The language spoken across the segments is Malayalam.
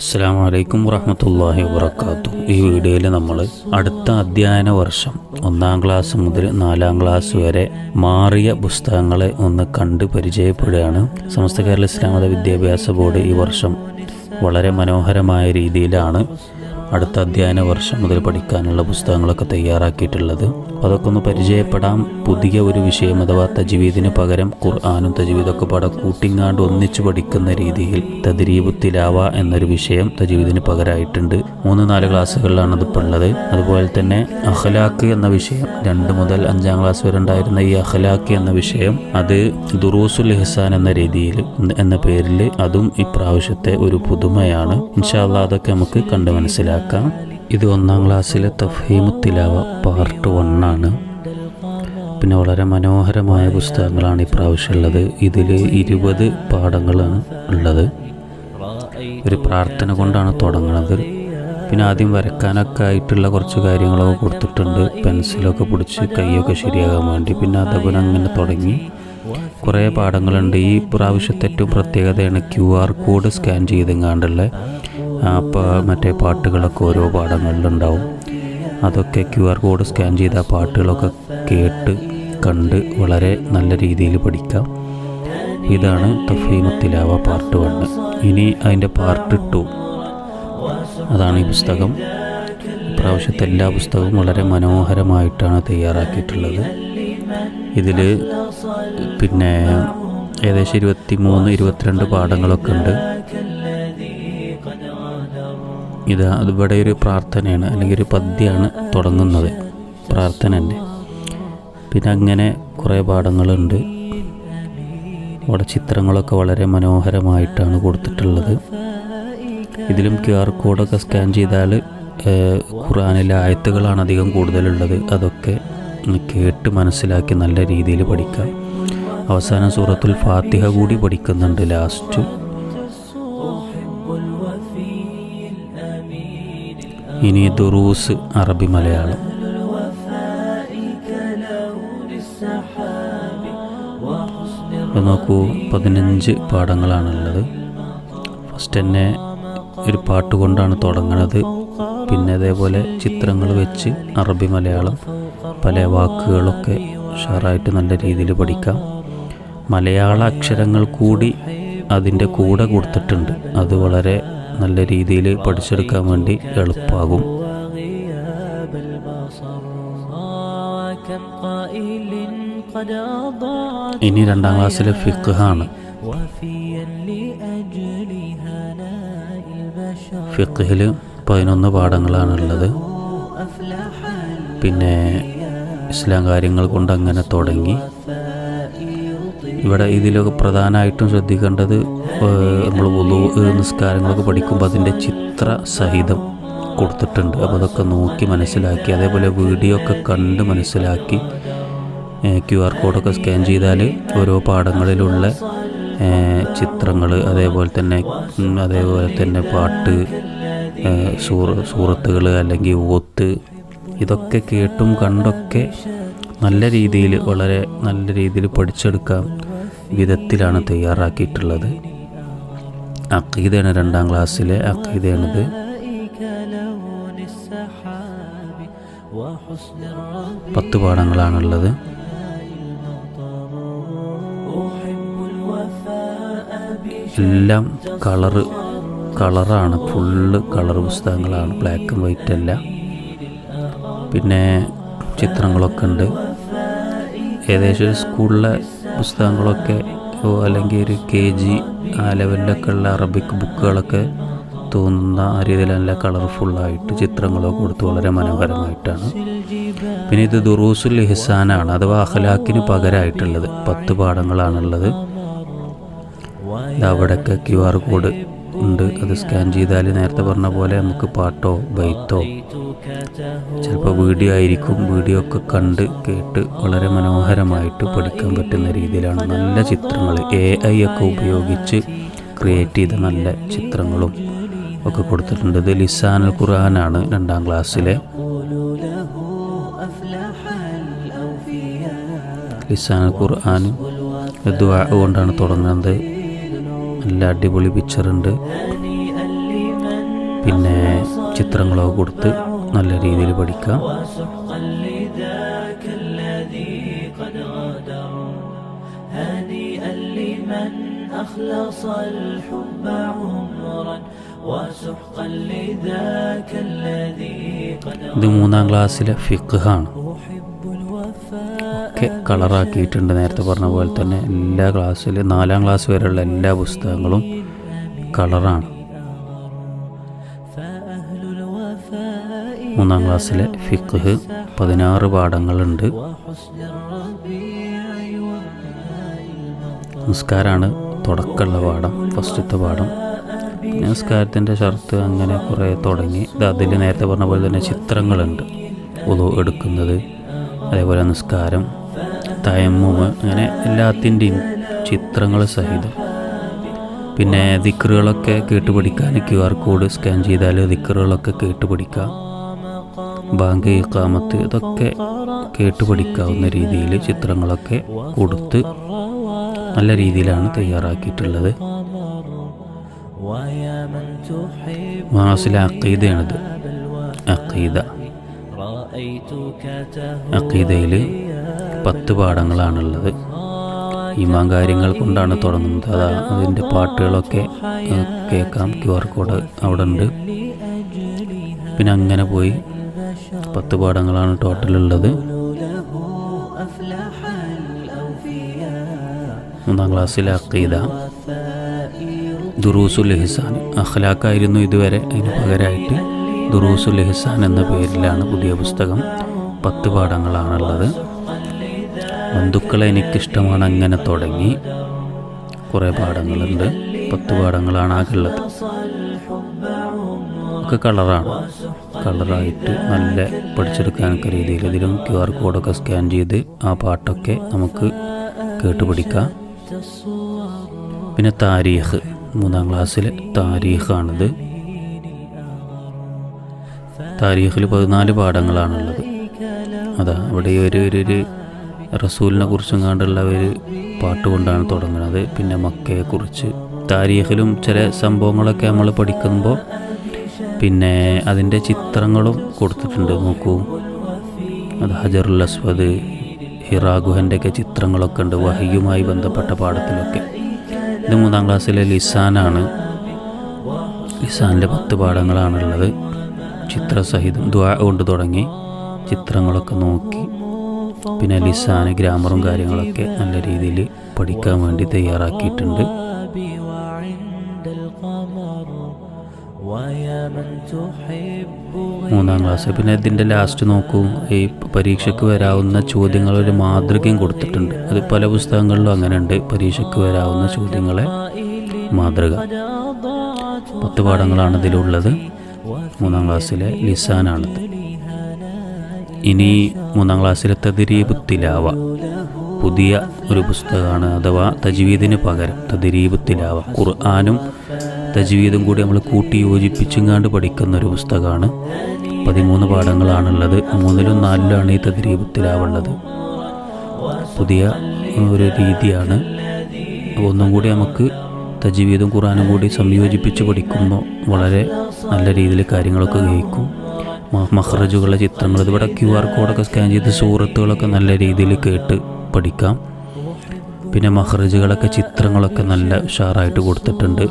അസ്സാം വലൈക്കും വറഹമത്തല്ലാഹി വാബർക്കാത്തു ഈ വീഡിയോയിൽ നമ്മൾ അടുത്ത അധ്യയന വർഷം ഒന്നാം ക്ലാസ് മുതൽ നാലാം ക്ലാസ് വരെ മാറിയ പുസ്തകങ്ങളെ ഒന്ന് കണ്ട് പരിചയപ്പെടുകയാണ്. സമസ്ത കേരള ഇസ്ലാമത വിദ്യാഭ്യാസ ബോർഡ് ഈ വർഷം വളരെ മനോഹരമായ രീതിയിലാണ് അടുത്ത അധ്യയന വർഷം മുതൽ പഠിക്കാനുള്ള പുസ്തകങ്ങളൊക്കെ തയ്യാറാക്കിയിട്ടുള്ളത്. അതൊക്കെ ഒന്ന് പരിചയപ്പെടാം. പുതിയ ഒരു വിഷയം അഥവാ തജ്വീദിന് പകരം ഖുർആാനും തജ്വീദൊക്കെ പാടെ കൂട്ടിങ്ങാണ്ട് ഒന്നിച്ചു പഠിക്കുന്ന രീതിയിൽ തദ്രീബുത്തിലാവ എന്നൊരു വിഷയം തജ്വീദിന് പകരമായിട്ടുണ്ട് മൂന്ന് നാല് ക്ലാസ്സുകളിലാണ് അതിപ്പോൾ ഉള്ളത്. അതുപോലെ തന്നെ അഖലാക്ക് എന്ന വിഷയം രണ്ട് മുതൽ അഞ്ചാം ക്ലാസ് വരെ ഉണ്ടായിരുന്ന ഈ അഖലാക്ക് എന്ന വിഷയം അത് ദുറൂസുൽ ഹിസാൻ എന്ന രീതിയിൽ എന്ന പേരിൽ അതും ഇപ്രാവശ്യത്തെ ഒരു പുതുമയാണ്. ഇൻഷാല്ല അതൊക്കെ നമുക്ക് കണ്ട് മനസ്സിലാക്കാം. ഇത് ഒന്നാം ക്ലാസ്സിലെ തഫീമുത്തിലാവ പാർട്ട് വണ്ണാണ് പിന്നെ വളരെ മനോഹരമായ പുസ്തകങ്ങളാണ് ഇപ്രാവശ്യം ഉള്ളത് ഇതിൽ ഇരുപത് പാഠങ്ങളാണ് ഉള്ളത്. ഒരു പ്രാർത്ഥന കൊണ്ടാണ് തുടങ്ങുന്നത് പിന്നെ ആദ്യം വരക്കാനൊക്കെ ആയിട്ടുള്ള കുറച്ച് കാര്യങ്ങളൊക്കെ കൊടുത്തിട്ടുണ്ട്. പെൻസിലൊക്കെ പിടിച്ച് കൈയൊക്കെ ശരിയാകാൻ വേണ്ടി. പിന്നെ അതേപോലെ അങ്ങനെ തുടങ്ങി. കുറേ പാഠങ്ങളുണ്ട്. ഈ പ്രാവശ്യത്തെ ഏറ്റവും പ്രത്യേകതയാണ് ക്യു ആർ കോഡ് സ്കാൻ ചെയ്തെങ്ങാണ്ടുള്ള മറ്റേ പാട്ടുകളൊക്കെ ഓരോ പാഠങ്ങളിലുണ്ടാവും. അതൊക്കെ ക്യു ആർ കോഡ് സ്കാൻ ചെയ്ത പാട്ടുകളൊക്കെ കേട്ട് കണ്ട് വളരെ നല്ല രീതിയിൽ പഠിക്കാം. ഇതാണ് തഫീമത്തിലാവ പാർട്ട് വണ്ണ്. ഇനി അതിന്റെ പാർട്ട് ടു. അതാണ് ഈ പുസ്തകം. ഇപ്രാവശ്യത്തെ എല്ലാ പുസ്തകവും വളരെ മനോഹരമായിട്ടാണ് തയ്യാറാക്കിയിട്ടുള്ളത്. ഇതിൽ പിന്നെ ഏകദേശം ഇരുപത്തി മൂന്ന് ഇരുപത്തിരണ്ട് പാഠങ്ങളൊക്കെ ഉണ്ട്. ഇത് അതുപോലെ ഒരു പ്രാർത്ഥനയാണ് അല്ലെങ്കിൽ ഒരു പദ്യമാണ് തുടങ്ങുന്നത്. പ്രാർത്ഥന തന്നെ. പിന്നെ അങ്ങനെ കുറേ പാഠങ്ങളുണ്ട്. അവിടെ ചിത്രങ്ങളൊക്കെ വളരെ മനോഹരമായിട്ടാണ് കൊടുത്തിട്ടുള്ളത്. ഇതിലും ക്യു ആർ കോഡൊക്കെ സ്കാൻ ചെയ്താൽ ഖുറാനിലെ ആയത്തുകളാണ് അധികം കൂടുതലുള്ളത്. അതൊക്കെ കേട്ട് മനസ്സിലാക്കി നല്ല രീതിയിൽ പഠിക്കാം. അവസാന സൂറത്തുൽ ഫാത്തിഹ കൂടി പഠിക്കുന്നുണ്ട് ലാസ്റ്റ്. ഇനി ദുറൂസ് അറബി മലയാളം. ഇത് നോക്കൂ പതിനഞ്ച് പാഠങ്ങളാണുള്ളത്. ഫസ്റ്റ് തന്നെ ഒരു പാട്ട് കൊണ്ടാണ് തുടങ്ങണത്. പിന്നെ അതേപോലെ ചിത്രങ്ങൾ വെച്ച് അറബി മലയാളം പല വാക്കുകളൊക്കെ ഉഷാറായിട്ട് നല്ല രീതിയിൽ പഠിക്കാം. മലയാള അക്ഷരങ്ങൾ കൂടി അതിന്റെ കൂടെ കൊടുത്തിട്ടുണ്ട്. അത് വളരെ നല്ല രീതിയിൽ പഠിച്ചെടുക്കാൻ വേണ്ടി എളുപ്പമാകും ഇനി രണ്ടാം ക്ലാസ്സിലെ ഫിഖാണ് ഫിഖിൽ പതിനൊന്ന് പാഠങ്ങളാണുള്ളത്. പിന്നെ ഇസ്ലാം കാര്യങ്ങൾ കൊണ്ട് അങ്ങനെ തുടങ്ങി. ഇവിടെ ഇതിലൊക്കെ പ്രധാനമായിട്ടും ശ്രദ്ധിക്കേണ്ടത് നമ്മൾ ഒതു നിസ്കാരങ്ങളൊക്കെ പഠിക്കുമ്പോൾ അതിന്റെ ചിത്ര സഹിതം കൊടുത്തിട്ടുണ്ട്. അപ്പോൾ അതൊക്കെ നോക്കി മനസ്സിലാക്കി അതേപോലെ വീഡിയോ ഒക്കെ കണ്ട് മനസ്സിലാക്കി ക്യു ആർ കോഡൊക്കെ സ്കാൻ ചെയ്താൽ ഓരോ പാഠങ്ങളിലുള്ള ചിത്രങ്ങൾ അതേപോലെ തന്നെ അതേപോലെ തന്നെ പാട്ട് സൂറ സൂറത്തുകൾ അല്ലെങ്കിൽ ഓത്ത് ഇതൊക്കെ കേട്ടും കണ്ടൊക്കെ നല്ല രീതിയിൽ വളരെ നല്ല രീതിയിൽ പഠിച്ചെടുക്കാൻ വിധത്തിലാണ് തയ്യാറാക്കിയിട്ടുള്ളത്. അക്കീതയാണ് രണ്ടാം ക്ലാസ്സിലെ അക്കീതയാണിത് പത്ത് പാഠങ്ങളാണുള്ളത്. എല്ലാം കളറ് കളറാണ്. ഫുള്ള് കളർ പുസ്തകങ്ങളാണ്. ബ്ലാക്ക് ആൻഡ് വൈറ്റ് അല്ല. പിന്നെ ചിത്രങ്ങളൊക്കെ ഉണ്ട്. ഏകദേശം സ്കൂളിലെ പുസ്തകങ്ങളൊക്കെ അല്ലെങ്കിൽ ഒരു കെ ജി ആ ലെവലിലൊക്കെ ഉള്ള അറബിക് ബുക്കുകളൊക്കെ തോന്നുന്ന ആ രീതിയിൽ നല്ല കളർഫുള്ളായിട്ട് ചിത്രങ്ങളൊക്കെ കൊടുത്ത് വളരെ മനോഹരമായിട്ടാണ്. പിന്നെ ഇത് ദുറൂസുൽ ഇഹ്സാനാണ് അഥവാ അഖലാക്കിന് പകരമായിട്ടുള്ളത് പത്ത് പാഠങ്ങളാണുള്ളത്. അവിടെയൊക്കെ ക്യു ആർ കോഡ് ഉണ്ട്. അത് സ്കാൻ ചെയ്താൽ നേരത്തെ പറഞ്ഞ പോലെ നമുക്ക് പാട്ടോ ബൈത്തോ ചിലപ്പോൾ വീഡിയോ ആയിരിക്കും. വീഡിയോ ഒക്കെ കണ്ട് കേട്ട് വളരെ മനോഹരമായിട്ട് പഠിക്കാൻ പറ്റുന്ന രീതിയിലാണ് നല്ല ചിത്രങ്ങൾ. എ ഐ ഒക്കെ ഉപയോഗിച്ച് ക്രിയേറ്റ് ചെയ്ത നല്ല ചിത്രങ്ങളും ഒക്കെ കൊടുത്തിട്ടുണ്ട്. ഇത് ലിസാനുൽ ഖുർആനാണ് രണ്ടാം ക്ലാസ്സിലെ. ലിസാനുൽ ഖുർആൻ ദുആ കൊണ്ടാണ് തുടങ്ങുന്നത്. നല്ല അടിപൊളി പിക്ചറുണ്ട് പിന്നെ ചിത്രങ്ങളൊക്കെ കൊടുത്ത് നല്ല രീതിയിൽ പഠിക്കാം وسحقا لذاك الذي قد غادر هنيئا لمن أخلص الحب عمرا وسحقا لذاك الذي قد ഇത് മൂന്നാം ക്ലാസ്സിലെ ഫിഖാണ് أحب الوفاء ഒക്കെ കളറാക്കിയിട്ടുണ്ട് നേരത്തെ പറഞ്ഞ പോലെ തന്നെ. എല്ലാ ക്ലാസ്സിൽ നാലാം ക്ലാസ് വരെയുള്ള എല്ലാ പുസ്തകങ്ങളും കളറാണ്. മൂന്നാം ക്ലാസ്സിലെ ഫിഖ് പതിനാറ് പാഠങ്ങളുണ്ട്. നിസ്കാരമാണ് തുടക്കമുള്ള പാഠം ഫസ്റ്റത്തെ പാഠം. നിസ്കാരത്തിന്റെ ഷർത്ത് അങ്ങനെ കുറേ തുടങ്ങി. ഇത് അതിൽ നേരത്തെ പറഞ്ഞ പോലെ തന്നെ ചിത്രങ്ങളുണ്ട്. ഉതു എടുക്കുന്നത്. അതേപോലെ നിസ്കാരം തയമ്മുമ് അങ്ങനെ എല്ലാത്തിന്റെയും ചിത്രങ്ങൾ സഹിതം. പിന്നെ ദിക്കറുകളൊക്കെ കേട്ട് പഠിക്കാൻ ക്യു ആർ കോഡ് സ്കാൻ ചെയ്താൽ ദിക്കറുകളൊക്കെ കേട്ട് പഠിക്കാം ബാങ്ക് ഇക്കാമത്ത് ഇതൊക്കെ കേട്ട് പഠിക്കാവുന്ന രീതിയിൽ ചിത്രങ്ങളൊക്കെ കൊടുത്ത് നല്ല രീതിയിലാണ് തയ്യാറാക്കിയിട്ടുള്ളത്. മാസിലെ അക്കീദയാണിത് അക്കീദ അക്കീദയിൽ പത്ത് പാഠങ്ങളാണുള്ളത്. ഇമാം കാര്യങ്ങൾ കൊണ്ടാണ് തുടങ്ങുന്നത്. അതാ അതിന്റെ പാട്ടുകളൊക്കെ കേൾക്കാം. ക്യു ആർ കോഡ് അവിടെ ഉണ്ട് പിന്നെ അങ്ങനെ പോയി. പത്ത് പാഠങ്ങളാണ് ടോട്ടലുള്ളത്. മൂന്നാം ക്ലാസ്സിലെ അക്കീദ ദുറൂസുൽ ഹിസാൻ അഖ്ലാഖായിരുന്നു ഇതുവരെ അതിന് പകരമായിട്ട് ദുറൂസുൽ ഹിസാൻ എന്ന പേരിലാണ് പുതിയ പുസ്തകം. പത്ത് പാഠങ്ങളാണുള്ളത്. ബന്ധുക്കളെ എനിക്കിഷ്ടമാണ് അങ്ങനെ തുടങ്ങി. കുറേ പാഠങ്ങളുണ്ട്. പത്ത് ആകെ ആകെയുള്ളത് ഒക്കെ കളറാണ്. കളറായിട്ട് നല്ല പഠിച്ചെടുക്കാനൊക്കെ രീതിയിൽ ഇതിലും ക്യു ആർ കോഡൊക്കെ സ്കാൻ ചെയ്ത് ആ പാട്ടൊക്കെ നമുക്ക് കേട്ടുപിടിക്കാം. പിന്നെ താരീഖ്. മൂന്നാം ക്ലാസ്സിലെ താരീഖാണിത്. താരീഖിൽ പതിനാല് പാഠങ്ങളാണുള്ളത്. അതാ അവിടെ ഒരു ഒരു റസൂലിനെ കുറിച്ചും കണ്ടുള്ള ഒരു പാട്ട് കൊണ്ടാണ് തുടങ്ങുന്നത്. പിന്നെ മക്കയെ കുറിച്ച് താരീഖിലും ചില സംഭവങ്ങളൊക്കെ നമ്മൾ പഠിക്കുമ്പോൾ പിന്നെ അതിന്റെ ചിത്രങ്ങളും കൊടുത്തിട്ടുണ്ട്. നോക്കൂ. അത് ഹജറുൽ അസ്വദ് ഹിറാ ഗുഹന്റെയൊക്കെ ചിത്രങ്ങളൊക്കെ ഉണ്ട്. വഹിയുമായി ബന്ധപ്പെട്ട പാഠത്തിലൊക്കെ. ഇത് മൂന്നാം ക്ലാസ്സിലെ ലിസാനാണ്. ലിസാനിലെ പത്ത് പാഠങ്ങളാണുള്ളത്. ചിത്രസഹിതം ദ്വാ കൊണ്ട് തുടങ്ങി ചിത്രങ്ങളൊക്കെ നോക്കി. പിന്നെ ലിസാന് ഗ്രാമറും കാര്യങ്ങളൊക്കെ നല്ല രീതിയിൽ പഠിക്കാൻ വേണ്ടി തയ്യാറാക്കിയിട്ടുണ്ട്. മൂന്നാം ക്ലാസ്. പിന്നെ ഇതിന്റെ ലാസ്റ്റ് നോക്കൂ. ഈ പരീക്ഷയ്ക്ക് വരാവുന്ന ചോദ്യങ്ങളൊരു മാതൃകയും കൊടുത്തിട്ടുണ്ട്. അത് പല പുസ്തകങ്ങളിലും അങ്ങനെയുണ്ട്. പരീക്ഷയ്ക്ക് വരാവുന്ന ചോദ്യങ്ങളെ മാതൃക. പത്ത് പാഠങ്ങളാണ് ഇതിലുള്ളത്. മൂന്നാം ക്ലാസ്സിലെ ലിസാനാണിത്. ഇനി മൂന്നാം ക്ലാസ്സിലെ തദ്രീബ് തിലാവ പുതിയ ഒരു പുസ്തകമാണ് അഥവാ തജ്വീദിന് പകരം തദ്രീബ് തിലാവ ഖുർആാനും തജ്വീദും കൂടി നമ്മൾ കൂട്ടി യോജിപ്പിച്ചുങ്ങാണ്ട് പഠിക്കുന്ന ഒരു പുസ്തകമാണ്. പതിമൂന്ന് പാഠങ്ങളാണുള്ളത്. മൂന്നിലും നാലിലാണ് ഈ തദ്രീബ് തിലാവ ഉള്ളത്. പുതിയ ഒരു രീതിയാണ്. ഒന്നും കൂടി നമുക്ക് തജ്വീദും ഖുറാനും കൂടി സംയോജിപ്പിച്ച് പഠിക്കുമ്പോൾ വളരെ നല്ല രീതിയിൽ കാര്യങ്ങളൊക്കെ ഗ്രഹിക്കും മഹ്റജുകളുടെ ചിത്രങ്ങൾ. ഇതിവിടെ ക്യു ആർ കോഡൊക്കെ സ്കാൻ ചെയ്ത് സൂറത്തുകളൊക്കെ നല്ല രീതിയിൽ കേട്ട് പഠിക്കാം. പിന്നെ മഹ്റജുകളൊക്കെ ചിത്രങ്ങളൊക്കെ നല്ല ഉഷാറായിട്ട് കൊടുത്തിട്ടുണ്ട്.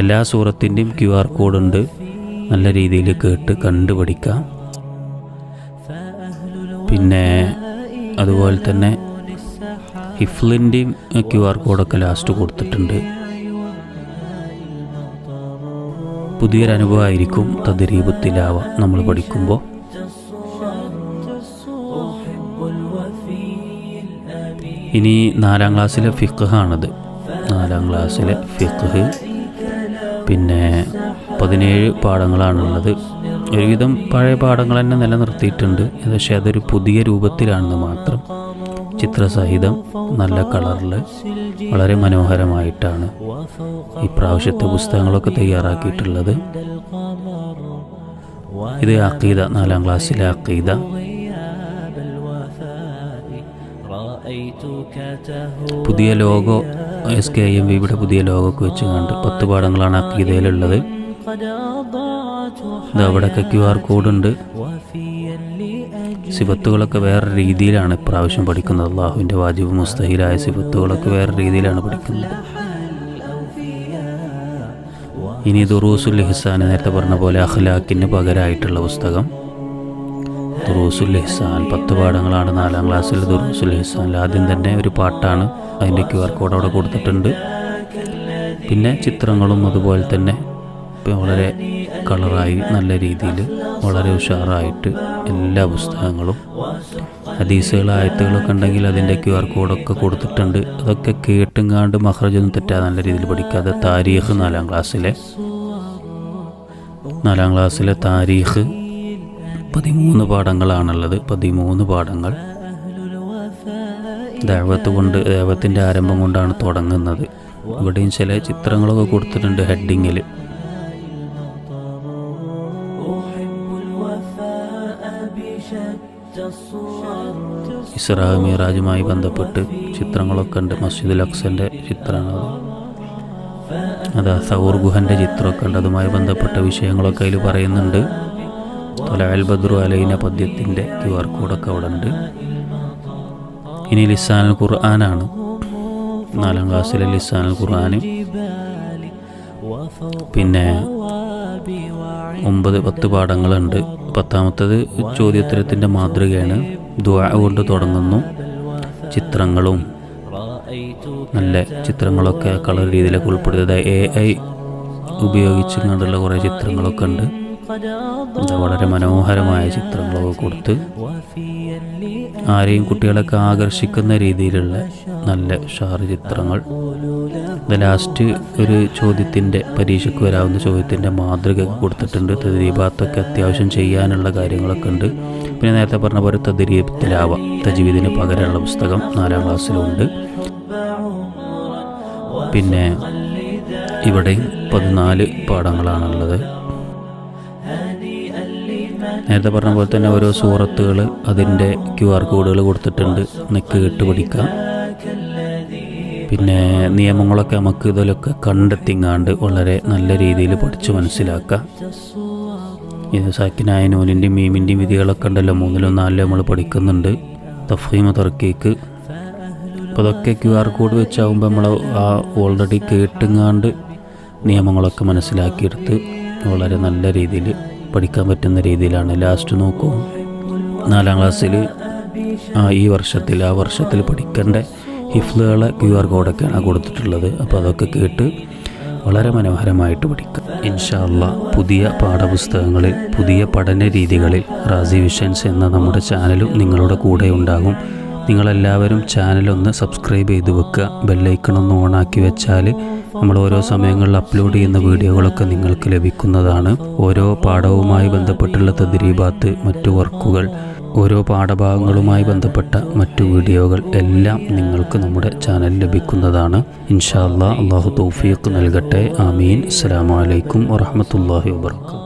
എല്ലാ സൂറത്തിന്റെയും ക്യു ആർ കോഡുണ്ട് നല്ല രീതിയിൽ കേട്ട് കണ്ട് പഠിക്കാം. പിന്നെ അതുപോലെ തന്നെ ഹിഫ്ലിന്റെയും ക്യു ആർ കോഡൊക്കെ ലാസ്റ്റ് കൊടുത്തിട്ടുണ്ട്. പുതിയൊരു അനുഭവമായിരിക്കും തദ്രീപത്തിലാവ നമ്മൾ പഠിക്കുമ്പോൾ. ഇനി നാലാം ക്ലാസ്സിലെ ഫിഖാണത് നാലാം ക്ലാസ്സിലെ ഫിഖ് പിന്നെ പതിനേഴ് പാഠങ്ങളാണുള്ളത്. ഒരുവിധം പഴയ പാഠങ്ങൾ തന്നെ നിലനിർത്തിയിട്ടുണ്ട്. പക്ഷേ അതൊരു പുതിയ രൂപത്തിലാണെന്ന് മാത്രം ചിത്രസഹിതം നല്ല കളറിൽ വളരെ മനോഹരമായിട്ടാണ് ഇപ്രാവശ്യത്തെ പുസ്തകങ്ങളൊക്കെ തയ്യാറാക്കിയിട്ടുള്ളത് ഇത് അക്കീദ നാലാം ക്ലാസ്സിലെ അക്കീദ പുതിയ ലോഗോ എസ് കെ എം വിയുടെ പുതിയ ലോഗോക്ക് വെച്ച് കണ്ട് പത്ത് പാഠങ്ങളാണ് അക്കീതയിലുള്ളത് ഇത് അവിടെയൊക്കെ ക്യു ആർ കോഡുണ്ട്. സിബത്തുകളൊക്കെ വേറെ രീതിയിലാണ് ഇപ്രാവശ്യം പഠിക്കുന്നത്. അള്ളാഹുവിന്റെ വാജിബ് മുസ്തഹിലായ സിബത്തുകളൊക്കെ വേറെ രീതിയിലാണ് പഠിക്കുന്നത്. ഇനി ദുറൂസുൽ ഹിസാൻ നേരത്തെ പറഞ്ഞ പോലെ അഖ്ലാഖിന് പകരമായിട്ടുള്ള പുസ്തകം. ദുറൂസുൽ ഹിസാൻ പത്ത് പാഠങ്ങളാണ് നാലാം ക്ലാസ്സിൽ ദുറൂസുൽ ഹിസാൻ ആദ്യം തന്നെ ഒരു പാട്ടാണ് അതിന്റെ ക്യു ആർ കോഡ് അവിടെ കൊടുത്തിട്ടുണ്ട്. പിന്നെ ചിത്രങ്ങളും അതുപോലെ തന്നെ. വളരെ കളറായി നല്ല രീതിയിൽ വളരെ ഉഷാറായിട്ട് എല്ലാ പുസ്തകങ്ങളും ഹദീസുകൾ ആയത്തുകളൊക്കെ ഉണ്ടെങ്കിൽ അതിന്റെ ക്യു ആർ കോഡൊക്കെ കൊടുത്തിട്ടുണ്ട്. അതൊക്കെ കേട്ടുങ്ങാണ്ട് മഹ്റജൊന്നും തെറ്റാതെ നല്ല രീതിയിൽ പഠിക്കാതെ താരീഖ് നാലാം ക്ലാസ്സിലെ നാലാം ക്ലാസ്സിലെ താരീഖ് പതിമൂന്ന് പാഠങ്ങളാണുള്ളത്. പതിമൂന്ന് പാഠങ്ങൾ ദേവത്ത് കൊണ്ട് ദേവത്തിന്റെ ആരംഭം കൊണ്ടാണ് തുടങ്ങുന്നത്. ഇവിടെയും ചില ചിത്രങ്ങളൊക്കെ കൊടുത്തിട്ടുണ്ട് ഹെഡിങ്ങിൽ. ഇസ്രാ മീറാജുമായി ബന്ധപ്പെട്ട് ചിത്രങ്ങളൊക്കെ ഉണ്ട്. മസ്ജിദുൽ അക്സന്റെ ചിത്രങ്ങൾ. അത് സൗർ ഗുഹന്റെ ചിത്രമൊക്കെ ഉണ്ട്. അതുമായി ബന്ധപ്പെട്ട വിഷയങ്ങളൊക്കെ അതിൽ പറയുന്നുണ്ട്. തൊലാൽ ബദ്രു അലൈന പദ്യത്തിന്റെ ക്യു ആർ കോഡൊക്കെ അവിടെ ഉണ്ട്. ഇനി ലിസാനുൽ ഖുർആനാണ്. നാലാം ക്ലാസ്സിലെ ലിസാനുൽ ഖുർആൻ പിന്നെ ഒമ്പത് പത്ത് പാഠങ്ങളുണ്ട്. പത്താമത്തത് ചോദ്യോത്തരത്തിന്റെ മാതൃകയാണ്. ദ്വാ കൊണ്ട് തുടങ്ങുന്നു. ചിത്രങ്ങളും നല്ല ചിത്രങ്ങളൊക്കെ കളർ രീതിയിലൊക്കെ ഉൾപ്പെടുത്തിയത് എ ഐ ഉപയോഗിച്ച് കണ്ടുള്ള കുറേ ചിത്രങ്ങളൊക്കെ ഉണ്ട്. വളരെ മനോഹരമായ ചിത്രങ്ങളൊക്കെ കൊടുത്ത് ആരെയും കുട്ടികളൊക്കെ ആകർഷിക്കുന്ന രീതിയിലുള്ള നല്ല ഷാർ ചിത്രങ്ങൾ. ഇത് ലാസ്റ്റ് ഒരു ചോദ്യത്തിന്റെ പരീക്ഷയ്ക്ക് വരാവുന്ന ചോദ്യത്തിന്റെ മാതൃക കൊടുത്തിട്ടുണ്ട്. തദ്രീബാത്തൊക്കെ അത്യാവശ്യം ചെയ്യാനുള്ള കാര്യങ്ങളൊക്കെ ഉണ്ട്. പിന്നെ നേരത്തെ പറഞ്ഞ പോലെ തദ്രീബത്തിലാവ. തജീവിദിന് പകരമുള്ള പുസ്തകം നാലാം ക്ലാസ്സിലുണ്ട്. പിന്നെ ഇവിടെ പതിനാല് പാഠങ്ങളാണുള്ളത്. നേരത്തെ പറഞ്ഞ പോലെ തന്നെ ഓരോ സൂറത്തുകൾ അതിന്റെ ക്യു ആർ കോഡുകൾ കൊടുത്തിട്ടുണ്ട്. നെക്ക് കെട്ട് പഠിക്കാം. പിന്നെ നിയമങ്ങളൊക്കെ നമുക്ക് ഇതിലൊക്കെ കണ്ടെത്തിങ്ങാണ്ട് വളരെ നല്ല രീതിയിൽ പഠിച്ച് മനസ്സിലാക്കാം. ഇത് സാക്കിനായ നൂലിന്റെയും മീമിന്റെയും വിധികളൊക്കെ ഉണ്ടല്ലോ. മൂന്നിലും നാലിലും നമ്മൾ പഠിക്കുന്നുണ്ട്. തഫീമ തുറക്കേക്ക് അപ്പോൾ അതൊക്കെ ക്യു ആർ കോഡ് വെച്ചാകുമ്പോൾ നമ്മൾ ആ ഓൾറെഡി കേട്ടുങ്ങാണ്ട് നിയമങ്ങളൊക്കെ മനസ്സിലാക്കിയെടുത്ത് വളരെ നല്ല രീതിയിൽ പഠിക്കാൻ പറ്റുന്ന രീതിയിലാണ് ലാസ്റ്റ് നോക്കൂ. നാലാം ക്ലാസ്സിൽ ആ ഈ വർഷത്തിൽ ആ വർഷത്തിൽ പഠിക്കേണ്ട ഹിഫ്ലുകളെ ക്യു ആർ കോഡൊക്കെയാണ് കൊടുത്തിട്ടുള്ളത്. അപ്പോൾ അതൊക്കെ കേട്ട് വളരെ മനോഹരമായിട്ട് പഠിക്കുക ഇൻഷാല്ല പുതിയ പാഠപുസ്തകങ്ങളിൽ പുതിയ പഠന രീതികളിൽ റാസി വിഷൻസ് എന്ന നമ്മുടെ ചാനലും നിങ്ങളുടെ കൂടെ ഉണ്ടാകും. നിങ്ങളെല്ലാവരും ചാനലൊന്ന് സബ്സ്ക്രൈബ് ചെയ്ത് വെക്കുക. ബെല്ലൈക്കണൊന്ന് ഓണാക്കി വെച്ചാൽ നമ്മൾ ഓരോ സമയങ്ങളിൽ അപ്ലോഡ് ചെയ്യുന്ന വീഡിയോകളൊക്കെ നിങ്ങൾക്ക് ലഭിക്കുന്നതാണ്. ഓരോ പാഠവുമായി ബന്ധപ്പെട്ടുള്ള തദ്രീബാത്ത് മറ്റു വർക്കുകൾ ഓരോ പാഠഭാഗങ്ങളുമായി ബന്ധപ്പെട്ട മറ്റു വീഡിയോകൾ എല്ലാം നിങ്ങൾക്ക് നമ്മുടെ ചാനൽ ലഭിക്കുന്നതാണ്. ഇൻഷാ അള്ളാഹു തൗഫീഖ് നൽകട്ടെ. ആമീൻ. അസ്സലാമു അലൈക്കും വറഹ്മത്തുള്ളാഹി വബർക്കാത്തു